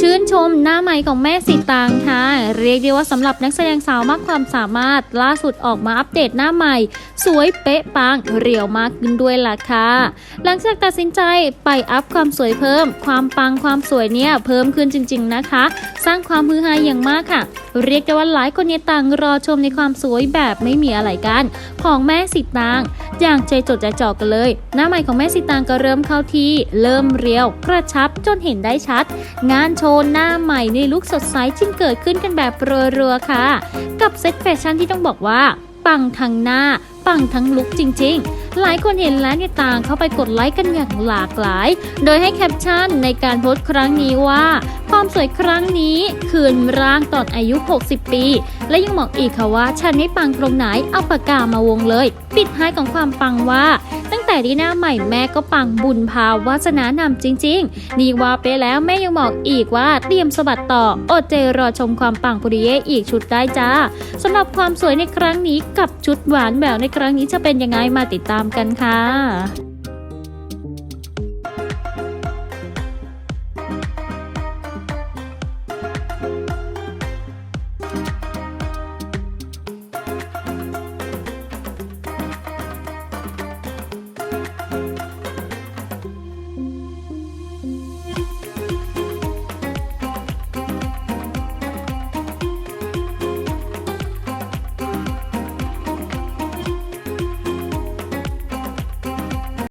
ชื่นชมหน้าใหม่ของแม่สีตางค่ะ เรียกได้ว่าสำหรับนักแสดงสาวมากความสามารถ ล่าสุดออกมาอัปเดตหน้าใหม่ สวยเป๊ะปังเรียวมากขึ้นด้วยล่ะค่ะ หลังจากตัดสินใจไปอัพความสวยเพิ่ม ความปังความสวยเนี่ยเพิ่มขึ้นจริง ๆนะคะ สร้างความฮือฮาอย่างมากค่ะ เรียกได้ว่าหลายคนเนี่ยต่างรอชมในความสวยแบบไม่มีอะไรกัน ของแม่สีตางอย่างใจจดใจจ่อกันเลย หน้าใหม่ของแม่สีตางก็เริ่มเข้าที่ เริ่มเรียว กระชับจนเห็นได้ชัด งานโชว์หน้าใหม่ในลุคสดใสจึงเกิดขึ้นกันแบบรัวๆค่ะ กับเซ็ตแฟชั่นที่ต้องบอกว่า ปังทั้งหน้า ปังทั้งลุคจริง ๆ หลายคนเห็นแล้วเนี่ยต่างเข้าไปกดไลค์กันอย่างหลากหลาย โดยให้แคปชั่นในการโพสต์ครั้งนี้ว่า ความสวยครั้งนี้คืนร่างตอนอายุ 60 ปี และยังบอกอีกค่ะว่าฉันไม่ปังตรงไหนเอาปากกามาวงเลย ปิดท้ายของความปังว่า แต่ที่หน้าใหม่แม่ก็ปังบุญพาวาสนานำจริง ๆ นี่ว่าไปแล้วแม่ยังบอกอีกว่าเตรียมสะบัดต่ออดใจรอชมความปังปุริเย่อีกชุดได้จ้าสำหรับความสวยในครั้งนี้กับชุดหวานแหววในครั้งนี้จะเป็นยังไงมาติดตามกันค่ะ